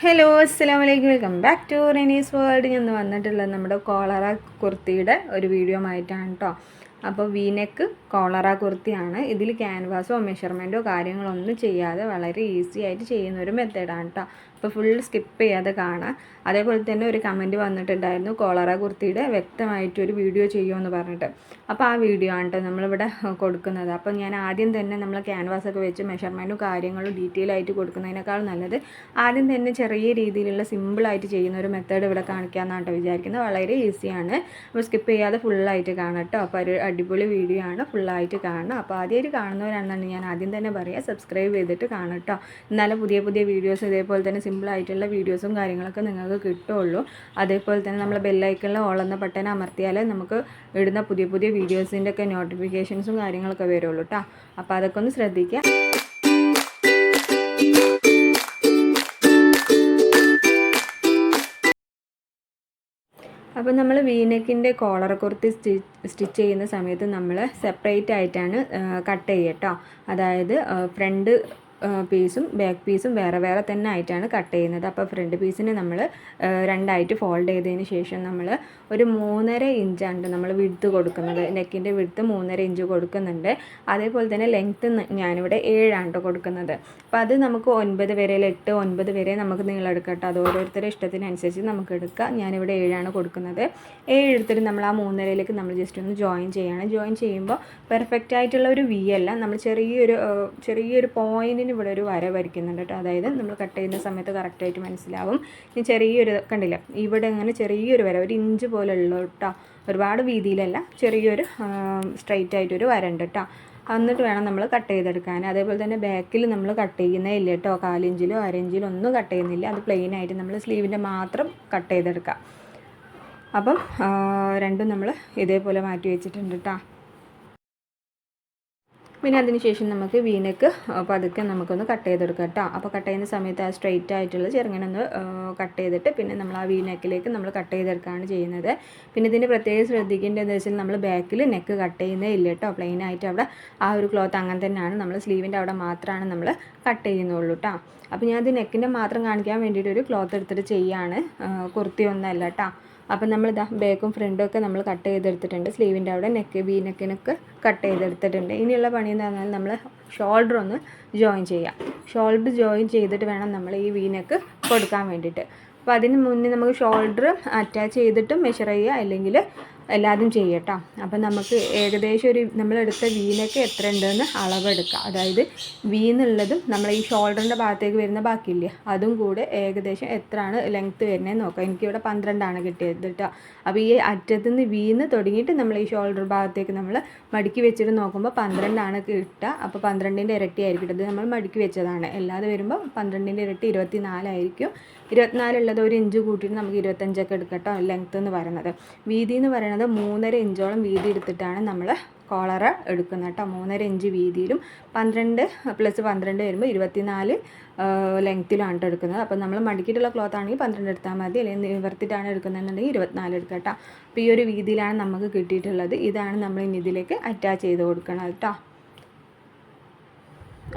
Hello അസ്സാം വലൈക്കും welcome back to Renees world ഞാൻ വന്നിട്ടുള്ളത് നമ്മുടെ കോളറ കുർത്തിയുടെ ഒരു വീഡിയോ ആയിട്ടാണ് കേട്ടോ അപ്പോൾ വീനെക്ക് കോളറ കുർത്തിയാണ്. ഇതിൽ ക്യാൻവാസോ മെഷർമെന്റോ കാര്യങ്ങളോ ഒന്നും ചെയ്യാതെ വളരെ ഈസി ആയിട്ട് ചെയ്യുന്ന ഒരു മെത്തേഡാണ് കേട്ടോ അപ്പോൾ ഫുൾ സ്കിപ്പ് ചെയ്യാതെ കാണാം. അതേപോലെ തന്നെ ഒരു കമന്റ് വന്നിട്ടുണ്ടായിരുന്നു കോളറ കുർത്തിയുടെ വ്യക്തമായിട്ടൊരു വീഡിയോ ചെയ്യുമെന്ന് പറഞ്ഞിട്ട്. അപ്പോൾ ആ വീഡിയോ ആണ് കേട്ടോ നമ്മളിവിടെ കൊടുക്കുന്നത്. അപ്പോൾ ഞാൻ ആദ്യം തന്നെ നമ്മൾ ക്യാൻവാസൊക്കെ വെച്ച് മെഷർമെന്റും കാര്യങ്ങളും ഡീറ്റെയിൽ ആയിട്ട് കൊടുക്കുന്നതിനേക്കാൾ നല്ലത് ആദ്യം തന്നെ ചെറിയ രീതിയിലുള്ള സിമ്പിളായിട്ട് ചെയ്യുന്ന ഒരു മെത്തേഡ് ഇവിടെ കാണിക്കാമെന്നാണ് കേട്ടോ വിചാരിക്കുന്നത്. വളരെ ഈസിയാണ് അപ്പോൾ സ്കിപ്പ് ചെയ്യാതെ ഫുള്ളായിട്ട് കാണാം കേട്ടോ അപ്പോൾ അടിപൊളി വീഡിയോ ആണ്. ഫുള്ളായിട്ട് കാണണം. അപ്പോൾ ആദ്യമായിട്ട് കാണുന്നവരാണെന്നാണ് ഞാൻ ആദ്യം തന്നെ പറയുക സബ്സ്ക്രൈബ് ചെയ്തിട്ട് കാണും കേട്ടോ എന്നാലും പുതിയ പുതിയ വീഡിയോസ് ഇതേപോലെ തന്നെ സിമ്പിളായിട്ടുള്ള വീഡിയോസും കാര്യങ്ങളൊക്കെ നിങ്ങൾക്ക് കിട്ടുള്ളൂ. അതേപോലെ തന്നെ നമ്മൾ ബെല്ലൈക്കണിൽ ഓളെന്ന ബട്ടൺ അമർത്തിയാൽ നമുക്ക് ഇടുന്ന പുതിയ പുതിയ വീഡിയോസിന്റെ ഒക്കെ നോട്ടിഫിക്കേഷൻസും കാര്യങ്ങളൊക്കെ വരുള്ളൂ കേട്ടോ അപ്പോൾ അതൊക്കെ ഒന്ന് ശ്രദ്ധിക്കുക അപ്പോൾ നമ്മൾ വീനെക്കിന്റെ കോളർ കുർത്തി സ്റ്റിച്ച് ചെയ്യുന്ന സമയത്ത് നമ്മൾ സെപ്പറേറ്റ് ആയിട്ടാണ് കട്ട് ചെയ്യുക കേട്ടോ അതായത് ഫ്രണ്ട് പീസും ബാക്ക് പീസും വേറെ വേറെ തന്നെ ആയിട്ടാണ് കട്ട് ചെയ്യുന്നത്. അപ്പോൾ ഫ്രണ്ട് പീസിനെ നമ്മൾ രണ്ടായിട്ട് ഫോൾഡ് ചെയ്തതിന് ശേഷം നമ്മൾ ഒരു മൂന്നര ഇഞ്ചാണ് നമ്മൾ വിടുത്ത് കൊടുക്കുന്നത്. നെക്കിന്റെ വിടുത്ത് മൂന്നര ഇഞ്ച് കൊടുക്കുന്നുണ്ട്. അതേപോലെ തന്നെ ലെങ്ത്ത് ഞാനിവിടെ ഏഴാണ് കൊടുക്കുന്നത്. അപ്പോൾ അത് നമുക്ക് ഒൻപത് വരെ എട്ട് ഒൻപത് വരെ നമുക്ക് നീളം എടുക്കട്ടെ കേട്ടോ അത് ഓരോരുത്തരുടെ ഇഷ്ടത്തിനനുസരിച്ച് നമുക്ക് എടുക്കാം. ഞാനിവിടെ ഏഴാണ് കൊടുക്കുന്നത്. ഏഴ് എടുത്തിട്ട് നമ്മൾ ആ മൂന്നരയിലേക്ക് നമ്മൾ ജസ്റ്റ് ഒന്ന് ജോയിൻ ചെയ്യണം. ജോയിൻ ചെയ്യുമ്പോൾ പെർഫെക്റ്റ് ആയിട്ടുള്ള ഒരു വി അല്ല. നമ്മൾ ചെറിയൊരു ചെറിയൊരു പോയിന്റിന് ഇവിടെ ഒരു വര വരയ്ക്കുന്നുണ്ട് കേട്ടോ. അതായത് നമ്മൾ കട്ട് ചെയ്യുന്ന സമയത്ത് കറക്റ്റായിട്ട് മനസ്സിലാവും. ഇനി ചെറിയൊരു കണ്ടില്ല? ഇവിടെ അങ്ങനെ ചെറിയൊരു വര ഒരു ഇഞ്ച് പോലെ ഉള്ളൂ കേട്ടോ ഒരുപാട് വീതിയിലല്ല ചെറിയൊരു സ്ട്രൈറ്റ് ആയിട്ടൊരു വര ഉണ്ട് കേട്ടോ എന്നിട്ട് വേണം നമ്മൾ കട്ട് ചെയ്തെടുക്കാൻ. അതേപോലെ തന്നെ ബാക്കിൽ നമ്മൾ കട്ട് ചെയ്യുന്നേ ഇല്ല കേട്ടോ കാലിഞ്ചിലോ അരഞ്ചിലോ ഒന്നും കട്ട് ചെയ്യുന്നില്ല. അത് പ്ലെയിൻ ആയിട്ട് നമ്മൾ സ്ലീവിന്റെ മാത്രം കട്ട് ചെയ്തെടുക്കാം. അപ്പം രണ്ടും നമ്മൾ ഇതേപോലെ മാറ്റി വെച്ചിട്ടുണ്ട് കേട്ടോ പിന്നെ അതിന് ശേഷം നമുക്ക് വീനക്ക് പതുക്കെ നമുക്കൊന്ന് കട്ട് ചെയ്തെടുക്കാം കേട്ടോ. അപ്പോൾ കട്ട് ചെയ്യുന്ന സമയത്ത് ആ സ്ട്രെയിറ്റ് ആയിട്ടുള്ള ചെറുങ്ങനെ ഒന്ന് കട്ട് ചെയ്തിട്ട് പിന്നെ നമ്മൾ ആ വീനക്കിലേക്ക് നമ്മൾ കട്ട് ചെയ്തെടുക്കുകയാണ് ചെയ്യുന്നത്. പിന്നെ ഇതിന്റെ പ്രത്യേകം ശ്രദ്ധിക്കേണ്ടതെന്ന് വെച്ചാൽ നമ്മൾ ബാക്കിൽ നെക്ക് കട്ട് ചെയ്യുന്നേ ഇല്ല കേട്ടോ. പ്ലെയിൻ ആയിട്ട് അവിടെ ആ ഒരു ക്ലോത്ത് അങ്ങനെ തന്നെയാണ്. നമ്മൾ സ്ലീവിന്റെ അവിടെ മാത്രമാണ് നമ്മൾ കട്ട് ചെയ്യുന്നുള്ളൂ കേട്ടോ അപ്പോൾ ഞാൻ ഇത് നെക്കിന്റെ മാത്രം കാണിക്കാൻ വേണ്ടിയിട്ട് ഒരു ക്ലോത്ത് എടുത്തിട്ട് ചെയ്യാണ്. കുർത്തി ഒന്നല്ല കേട്ടോ അപ്പം നമ്മൾ ഇതാ ബാക്കും ഫ്രണ്ടും ഒക്കെ നമ്മൾ കട്ട് ചെയ്തെടുത്തിട്ടുണ്ട്. സ്ലീവിന്റെ അവിടെ നെക്ക് ബി നെക്കിനൊക്കെ കട്ട് ചെയ്തെടുത്തിട്ടുണ്ട്. ഇനിയുള്ള പണി എന്ന് പറഞ്ഞാൽ നമ്മൾ ഷോൾഡർ ഒന്ന് ജോയിൻ ചെയ്യാം. ഷോൾഡർ ജോയിൻ ചെയ്തിട്ട് വേണം നമ്മൾ ഈ വി നെക്ക് കൊടുക്കാൻ വേണ്ടിയിട്ട്. അപ്പോൾ അതിന് മുന്നേ നമുക്ക് ഷോൾഡർ അറ്റാച്ച് ചെയ്തിട്ട് മെഷർ ചെയ്യുക അല്ലെങ്കിൽ എല്ലാതും ചെയ്യട്ടോ. അപ്പം നമുക്ക് ഏകദേശം ഒരു നമ്മളെടുത്ത വീനൊക്കെ എത്ര ഉണ്ടെന്ന് അളവെടുക്കുക അതായത് വീന്നുള്ളതും നമ്മൾ ഈ ഷോൾഡറിന്റെ ഭാഗത്തേക്ക് വരുന്ന ബാക്കിയില്ല അതും കൂടെ ഏകദേശം എത്രയാണ് ലെങ്ത്ത് വരുന്നതെന്ന് നോക്കാം. എനിക്കിവിടെ പന്ത്രണ്ടാണ് കിട്ടിയത് കേട്ടോ അപ്പോൾ ഈ അറ്റത്ത് നിന്ന് വീന്ന് തുടങ്ങിയിട്ട് നമ്മൾ ഈ ഷോൾഡർ ഭാഗത്തേക്ക് നമ്മൾ മടുക്കി വെച്ചിട്ട് നോക്കുമ്പോൾ പന്ത്രണ്ടാണ് കിട്ടുക. അപ്പോൾ പന്ത്രണ്ടിന്റെ ഇരട്ടി ആയിരിക്കും ഇത് നമ്മൾ മടുക്കി വെച്ചതാണ്. അല്ലാതെ വരുമ്പോൾ പന്ത്രണ്ടിന്റെ ഇരട്ടി ഇരുപത്തി നാലായിരിക്കും ഇരുപത്തിനാലുള്ളത് ഒരു ഇഞ്ച് കൂട്ടിയിട്ട് നമുക്ക് ഇരുപത്തഞ്ചൊക്കെ എടുക്കട്ടോ ലെങ്ത്ത് എന്ന് പറയുന്നത്. വീതി എന്ന് പറയുന്നത് മൂന്നര ഇഞ്ചോളം വീതി എടുത്തിട്ടാണ് നമ്മൾ കോളറ എടുക്കുന്നത് കേട്ടോ. മൂന്നര ഇഞ്ച് വീതിയിലും പന്ത്രണ്ട് പ്ലസ് പന്ത്രണ്ട് വരുമ്പോൾ ഇരുപത്തിനാല് ലെങ്ത്തിലാണ് കേട്ടോ എടുക്കുന്നത്. അപ്പോൾ നമ്മൾ മടിക്കിയിട്ടുള്ള ക്ലോത്ത് ആണെങ്കിൽ പന്ത്രണ്ട് എടുത്താൽ മതി. അല്ലെങ്കിൽ നിവർത്തിയിട്ടാണ് എടുക്കുന്നതെന്നുണ്ടെങ്കിൽ ഇരുപത്തിനാല് എടുക്കുക കേട്ടോ അപ്പോൾ ഈ ഒരു വീതിയിലാണ് നമുക്ക് കിട്ടിയിട്ടുള്ളത്. ഇതാണ് നമ്മൾ ഇനി ഇതിലേക്ക് അറ്റാച്ച് ചെയ്ത് കൊടുക്കണം കേട്ടോ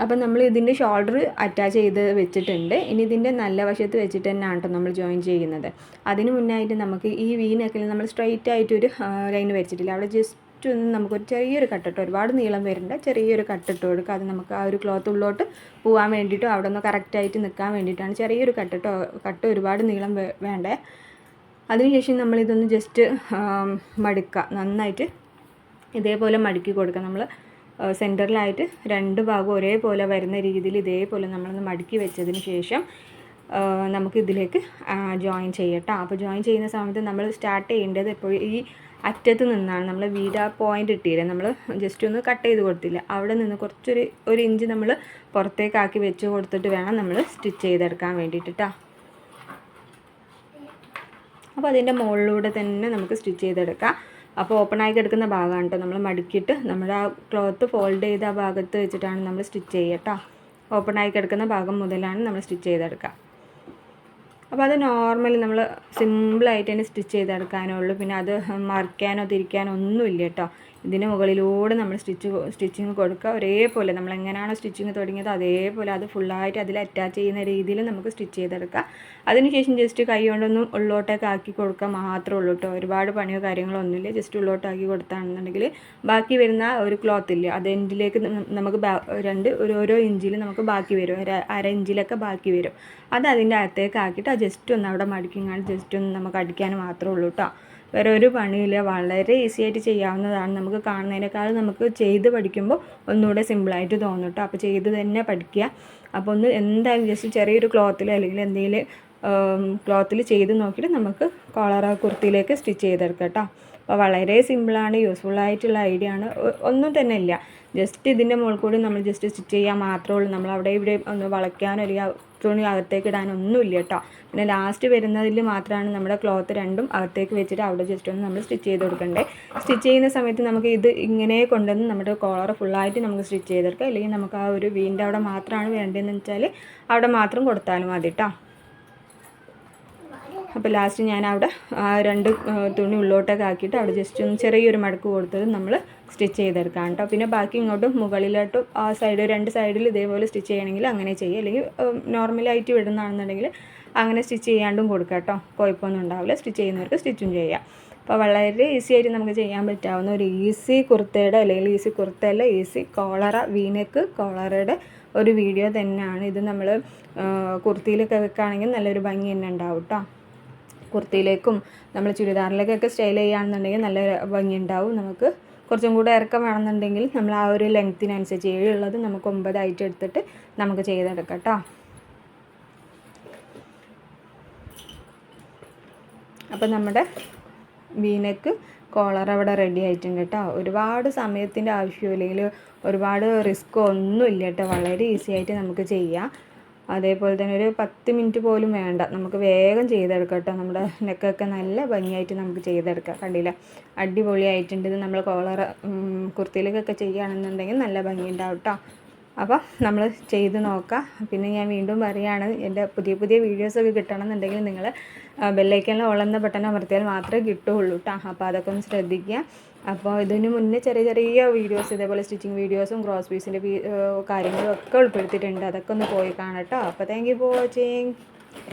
അപ്പം നമ്മൾ ഇതിന്റെ ഷോൾഡർ അറ്റാച്ച് ചെയ്ത് വെച്ചിട്ടുണ്ട്. ഇനി ഇതിന്റെ നല്ല വശത്ത് വെച്ചിട്ട് തന്നെയാണ് കേട്ടോ നമ്മൾ ജോയിൻ ചെയ്യുന്നത്. അതിന് മുന്നായിട്ട് നമുക്ക് ഈ വി നെക്കിൽ നമ്മൾ സ്ട്രൈറ്റ് ആയിട്ടൊരു ലൈൻ വെച്ചിട്ടില്ല അവിടെ ജസ്റ്റ് ഒന്ന് നമുക്കൊരു ചെറിയൊരു കട്ടിട്ട് ഒരുപാട് നീളം വരുന്നുണ്ട് ചെറിയൊരു കട്ടിട്ട് കൊടുക്കുക. അത് നമുക്ക് ആ ഒരു ക്ലോത്ത് ഉള്ളോട്ട് പോകാൻ വേണ്ടിയിട്ടും അവിടെ ഒന്ന് കറക്റ്റായിട്ട് നിൽക്കാൻ വേണ്ടിയിട്ടാണ് ചെറിയൊരു കട്ടിട്ടോ കട്ട് ഒരുപാട് നീളം വേണ്ടേ. അതിനുശേഷം നമ്മളിതൊന്ന് ജസ്റ്റ് മടുക്കുക. നന്നായിട്ട് ഇതേപോലെ മടുക്കി കൊടുക്കുക. നമ്മൾ സെന്ററിലായിട്ട് രണ്ട് ഭാഗം ഒരേപോലെ വരുന്ന രീതിയിൽ ഇതേപോലെ നമ്മളൊന്ന് മടക്കി വെച്ചതിന് ശേഷം നമുക്ക് ഇതിലേക്ക് ജോയിൻ ചെയ്യട്ടോ. അപ്പോൾ ജോയിൻ ചെയ്യുന്ന സമയത്ത് നമ്മൾ സ്റ്റാർട്ട് ചെയ്യേണ്ടത് എപ്പോഴും ഈ അറ്റത്ത് നിന്നാണ്. നമ്മൾ വീടാ പോയിന്റ് ഇട്ടില്ലേ? നമ്മൾ ജസ്റ്റ് ഒന്ന് കട്ട് ചെയ്ത് കൊടുത്തില്ല? അവിടെ നിന്ന് കുറച്ചൊരു ഒരു ഇഞ്ച് നമ്മൾ പുറത്തേക്കാക്കി വെച്ച് കൊടുത്തിട്ട് വേണം നമ്മൾ സ്റ്റിച്ച് ചെയ്തെടുക്കാൻ വേണ്ടിയിട്ടാ അപ്പോൾ അതിന്റെ മുകളിലൂടെ തന്നെ നമുക്ക് സ്റ്റിച്ച് ചെയ്തെടുക്കാം. അപ്പോൾ ഓപ്പൺ ആയി കിടക്കുന്ന ഭാഗമാണ് കേട്ടോ നമ്മൾ മടുക്കിയിട്ട് നമ്മുടെ ആ ക്ലോത്ത് ഫോൾഡ് ചെയ്ത ആ ഭാഗത്ത് വെച്ചിട്ടാണ് നമ്മൾ സ്റ്റിച്ച് ചെയ്യുക കേട്ടോ ഓപ്പൺ ആയി കിടക്കുന്ന ഭാഗം മുതലാണ് നമ്മൾ സ്റ്റിച്ച് ചെയ്തെടുക്കുക. അപ്പോൾ അത് നോർമലി നമ്മൾ സിമ്പിളായിട്ട് തന്നെ സ്റ്റിച്ച് ചെയ്തെടുക്കാനേ ഉള്ളൂ. പിന്നെ അത് മറിക്കാനോ തിരിക്കാനോ ഒന്നുമില്ല കേട്ടോ ഇതിന് മുകളിലൂടെ നമ്മൾ സ്റ്റിച്ച് സ്റ്റിച്ചിങ് കൊടുക്കുക. ഒരേപോലെ നമ്മൾ എങ്ങനെയാണോ സ്റ്റിച്ചിങ് തുടങ്ങിയത് അതേപോലെ അത് ഫുള്ളായിട്ട് അതിൽ അറ്റാച്ച് ചെയ്യുന്ന രീതിയിൽ നമുക്ക് സ്റ്റിച്ച് ചെയ്തെടുക്കാം അതിനുശേഷം ജസ്റ്റ് കൈ കൊണ്ടൊന്നും ഉള്ളോട്ടൊക്കെ ആക്കി കൊടുക്കുക മാത്രമേ ഉള്ളൂ കേട്ടോ. ഒരുപാട് പണിയോ കാര്യങ്ങളോ ഒന്നുമില്ല. ജസ്റ്റ് ഉള്ളോട്ടാക്കി കൊടുത്താണെന്നുണ്ടെങ്കിൽ ബാക്കി വരുന്ന ഒരു ക്ലോത്ത് ഇല്ല അത് എൻഡിലേക്ക് നമുക്ക് രണ്ട് ഒരു ഓരോ ഇഞ്ചിൽ നമുക്ക് ബാക്കി വരും. ഒരു അര ഇഞ്ചിലൊക്കെ ബാക്കി വരും. അത് അതിന്റെ അകത്തേക്ക് ആക്കിയിട്ട് ആ ജസ്റ്റ് ഒന്ന് അവിടെ മടിക്കിങ്ങാണ്ട് ജസ്റ്റ് ഒന്ന് നമുക്ക് അടിക്കാൻ മാത്രമേ ഉള്ളൂ കേട്ടോ. വേറെ ഒരു പണിയില്ല. വളരെ ഈസി ആയിട്ട് ചെയ്യാവുന്നതാണ് നമുക്ക് കാണുന്നതിനേക്കാൾ നമുക്ക് ചെയ്ത് പഠിക്കുമ്പോൾ ഒന്നുകൂടെ സിമ്പിളായിട്ട് തോന്നും കേട്ടോ അപ്പോൾ ചെയ്ത് തന്നെ പഠിക്കുക. അപ്പോൾ ഒന്ന് എന്തായാലും ജസ്റ്റ് ചെറിയൊരു ക്ലോത്തിൽ അല്ലെങ്കിൽ എന്തെങ്കിലും ക്ലോത്തിൽ ചെയ്ത് നോക്കിയിട്ട് നമുക്ക് കോളറ കുർത്തിയിലേക്ക് സ്റ്റിച്ച് ചെയ്തെടുക്കാം കേട്ടോ അപ്പോൾ വളരെ സിമ്പിളാണ് യൂസ്ഫുൾ ആയിട്ടുള്ള ഐഡിയ ആണ്. ഒന്നും തന്നെ ഇല്ല. ജസ്റ്റ് ഇതിന്റെ മുകളിൽ കൂടി നമ്മൾ ജസ്റ്റ് സ്റ്റിച്ച് ചെയ്യാൻ മാത്രമേ ഉള്ളൂ. നമ്മൾ അവിടെ ഇവിടെ ഒന്ന് വളയ്ക്കാനോ അല്ലെങ്കിൽ തുണി അകത്തേക്ക് ഇടാനൊന്നുമില്ല കേട്ടോ. പിന്നെ ലാസ്റ്റ് വരുന്നതിൽ മാത്രമാണ് നമ്മുടെ ക്ലോത്ത് രണ്ടും അകത്തേക്ക് വെച്ചിട്ട് അവിടെ ജസ്റ്റ് ഒന്ന് നമ്മൾ സ്റ്റിച്ച് ചെയ്ത് കൊടുക്കണ്ടേ. സ്റ്റിച്ച് ചെയ്യുന്ന സമയത്ത് നമുക്ക് ഇത് ഇങ്ങനെ കൊണ്ടുവന്ന് നമ്മുടെ കോളർ ഫുള്ളായിട്ട് നമുക്ക് സ്റ്റിച്ച് ചെയ്തെടുക്കാം. അല്ലെങ്കിൽ നമുക്ക് ആ ഒരു വീന്റെ അവിടെ മാത്രമാണ് വേണ്ടതെന്ന് വെച്ചാൽ അവിടെ മാത്രം കൊടുത്താലും മതി കേട്ടോ. അപ്പോൾ ലാസ്റ്റ് ഞാൻ അവിടെ രണ്ട് തുണി ഉള്ളോട്ടൊക്കെ ആക്കിയിട്ട് അവിടെ ജസ്റ്റ് ഒന്ന് ചെറിയൊരു മടക്ക് കൊടുത്തത് നമ്മൾ സ്റ്റിച്ച് ചെയ്തെടുക്കാം കേട്ടോ. പിന്നെ ബാക്കി ഇങ്ങോട്ടും മുകളിലോട്ടും ആ സൈഡ് രണ്ട് സൈഡിൽ ഇതേപോലെ സ്റ്റിച്ച് ചെയ്യണമെങ്കിൽ അങ്ങനെ ചെയ്യുക അല്ലെങ്കിൽ നോർമലായിട്ട് വിടുന്നതാണെന്നുണ്ടെങ്കിൽ അങ്ങനെ സ്റ്റിച്ച് ചെയ്യാണ്ടും കൊടുക്കാം കേട്ടോ. കുഴപ്പമൊന്നും ഉണ്ടാവില്ല. സ്റ്റിച്ച് ചെയ്യുന്നവർക്ക് സ്റ്റിച്ചും ചെയ്യാം. അപ്പോൾ വളരെ ഈസി ആയിട്ട് നമുക്ക് ചെയ്യാൻ പറ്റാവുന്ന ഒരു ഈസി കുർത്തയുടെ അല്ലെങ്കിൽ ഈസി കുർത്തയല്ല ഈസി കോളറ വീനക്ക് കോളറയുടെ ഒരു വീഡിയോ തന്നെയാണ്. ഇത് നമ്മൾ കുർത്തിയിലൊക്കെ വെക്കുകയാണെങ്കിൽ നല്ലൊരു ഭംഗി തന്നെ ഉണ്ടാവും കേട്ടോ. കുർത്തിയിലേക്കും നമ്മൾ ചുരിദാറിലേക്കൊക്കെ സ്റ്റൈൽ ചെയ്യുകയാണെന്നുണ്ടെങ്കിൽ നല്ല ഭംഗി ഉണ്ടാവും നമുക്ക് കുറച്ചും കൂടെ ഇറക്കം വേണമെന്നുണ്ടെങ്കിൽ നമ്മൾ ആ ഒരു ലെങ്ത്തിനനുസരിച്ച് ഏഴുള്ളത് നമുക്ക് ഒമ്പതായിട്ട് എടുത്തിട്ട് നമുക്ക് ചെയ്തെടുക്കാം കേട്ടോ. അപ്പോൾ നമ്മുടെ വീനക്ക് കോളർ അവിടെ റെഡി ആയിട്ടുണ്ട് കേട്ടോ. ഒരുപാട് സമയത്തിന്റെ ആവശ്യമോ അല്ലെങ്കിൽ ഒരുപാട് റിസ്കോ ഒന്നും ഇല്ല കേട്ടോ. വളരെ ഈസി ആയിട്ട് നമുക്ക് ചെയ്യാം. അതേപോലെ തന്നെ ഒരു പത്ത് മിനിറ്റ് പോലും വേണ്ട. നമുക്ക് വേഗം ചെയ്തെടുക്കാം കേട്ടോ നമ്മുടെ നെക്കൊക്കെ നല്ല ഭംഗിയായിട്ട് നമുക്ക് ചെയ്തെടുക്കാം. കണ്ടില്ല? അടിപൊളിയായിട്ടുണ്ട്. ഇത് നമ്മൾ കോളർ കുർത്തിയിലേക്കൊക്കെ ചെയ്യുകയാണെന്നുണ്ടെങ്കിൽ നല്ല ഭംഗി ഉണ്ടാവും കേട്ടോ അപ്പോൾ നമ്മൾ ചെയ്ത് നോക്കാം. പിന്നെ ഞാൻ വീണ്ടും പറയുകയാണ് എന്റെ പുതിയ പുതിയ വീഡിയോസൊക്കെ കിട്ടണമെന്നുണ്ടെങ്കിൽ നിങ്ങൾ ബെല്ലൈക്കനിൽ ഓളെന്ന ബട്ടൺ അമർത്തിയാൽ മാത്രമേ കിട്ടുകയുള്ളൂ കേട്ടോ അപ്പോൾ അതൊക്കെ ഒന്ന് ശ്രദ്ധിക്കുക. അപ്പോൾ ഇതിന് മുന്നേ ചെറിയ ചെറിയ വീഡിയോസ് ഇതേപോലെ സ്റ്റിച്ചിങ് വീഡിയോസും ക്രോസ് പീസിന്റെ കാര്യങ്ങളും ഒക്കെ ഉൾപ്പെടുത്തിയിട്ടുണ്ട്. അതൊക്കെ ഒന്ന് പോയി കാണാം കേട്ടോ അപ്പോൾ താങ്ക് യു ഫോർ വാച്ചിങ്